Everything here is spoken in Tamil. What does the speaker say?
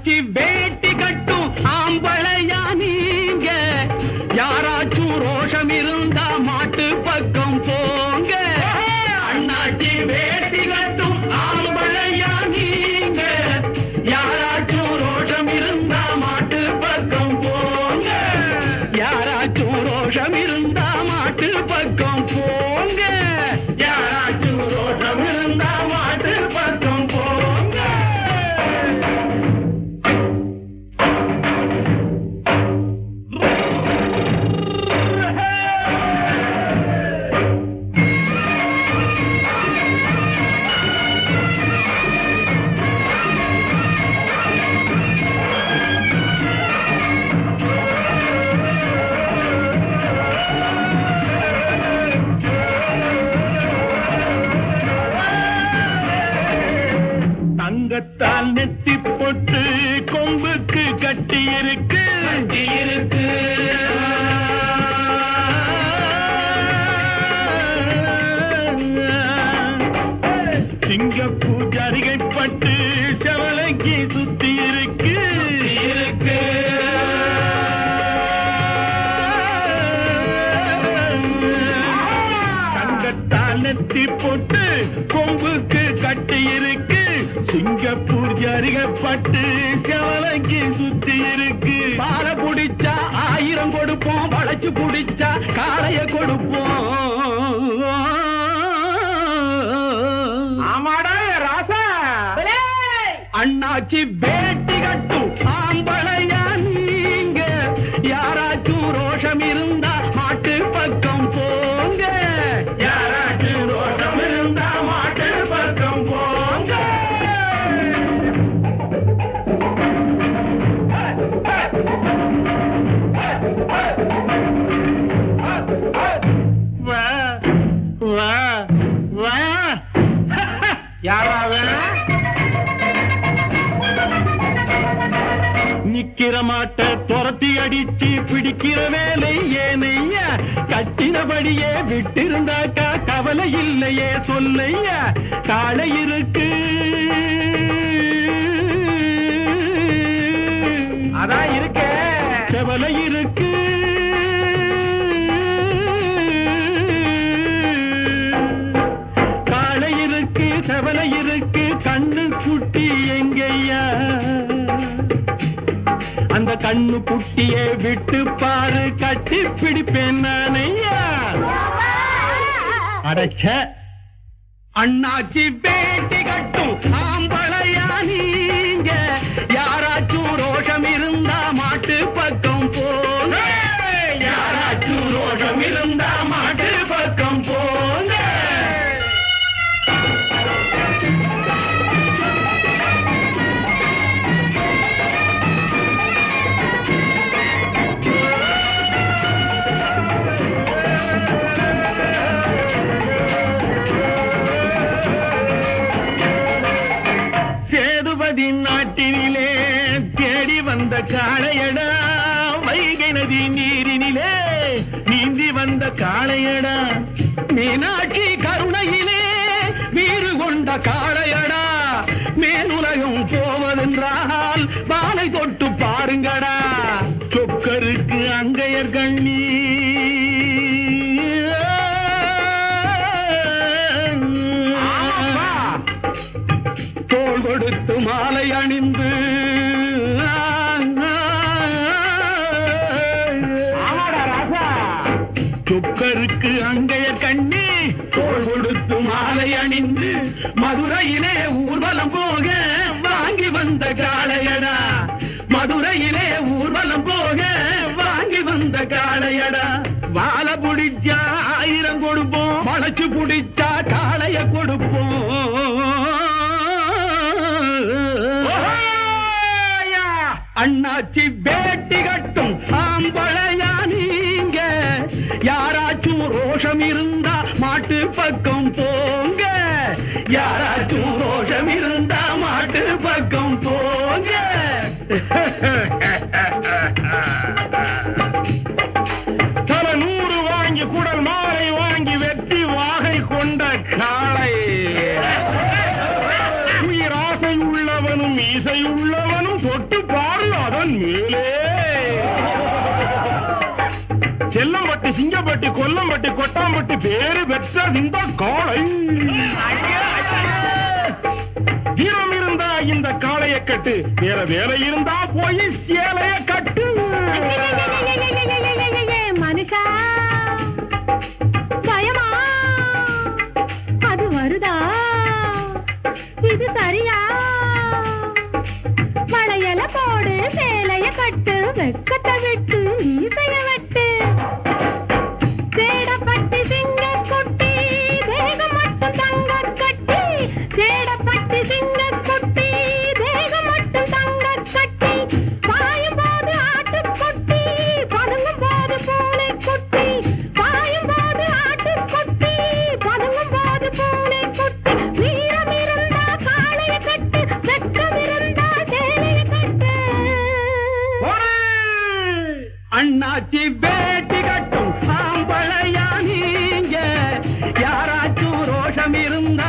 அண்ணாச்சி வேட்டி கட்டும் ஆம்பளையா நீங்க. யாராச்சும் ரோஷம் இருந்தா மாட்டு பக்கம் போங்க. அண்ணாச்சி வேட்டி கட்டும் ஆம்பளையா நீங்க. யாராச்சும் ரோஷம் இருந்தா மாட்டு பக்கம் போங்க. யாராச்சும் ரோஷம் இருந்தா இருக்கு. இருக்கு. சிங்கப்பூ ஜரிகை பட்டு செவலைக்கு சுத்தி இருக்கு. இருக்கு. தங்கத்தால் நெத்தி போட்டு கொம்புக்கு கட்டி இருக்கு. சிங்கப்பூர் செவலைக்கு சுத்தி இருக்கு பால குடிச்சா ஆயிரம் கொடுப்போம் வளைச்சு குடிச்சா காளைய கொடுப்போம். ஆமாடா ராசா. அண்ணாச்சி வேட்டி கட்டும் வா வா. நிக்கிற மாட்ட துரத்தி அடிச்சு பிடிக்கிற வேலை ஏனையா? கட்டினபடியே விட்டிருந்தாக்கா கவலை இல்லையே சொல்லையா? காளை இருக்கு. அதான் இருக்க. செவலை இருக்கு. அந்த குட்டியை விட்டு பாரு கட்டி பிடிப்பேன் நானையா அடைச்ச. அண்ணாச்சி பேட்டி கட்டும் ஆம்பளையா நதி நாட்டினிலே தேடி வந்த காளையடா. வைகை நதி நீரினிலே நீந்தி வந்த காளையடா. மீனாட்சி கருணையிலே வீறு கொண்ட காளையடா. மேலுலகம் போவதென்றால் பாலை தொட்டு பாருங்கடா. சொக்கருக்கு அங்கையர் கண்ணீர் அணிந்து ஆமாடா சுக்கருக்கு அங்கைய கண்ணி தோல் கொடுத்து மாலை அணிந்து மதுரையிலே ஊர்வலம் போக வாங்கி வந்த காளையடா. மதுரையிலே ஊர்வலம் போக வாங்கி வந்த காளையடா. வாழ பிடிச்சா ஆயிரம் கொடுப்போம் வளச்சு பிடிச்சா அண்ணாச்சி வேட்டி கட்டும் ஆம்பளையா நீங்க? யாராச்சும் ரோஷம் இருந்தா மாட்டு பக்கம் போங்க. யாராச்சும் கொல்லம்பட்டி கொட்டாம்பட்டி பேரு பெற்ற இந்த காளை. வீரம் இருந்தா இந்த காளைய கட்டு வேற வேலை இருந்தா போய் சேலைய கட்டு. மனுஷா பயமா? அது வருதா? இது சரியா? வளையல போடு சேலைய கட்டு வெக்கத்தை விட்டு நீ யாராச்சும் ரோஷம் இருந்தா மாட்டு பக்கம் போங்க யாராச்சும் ரோஷம் இருந்தா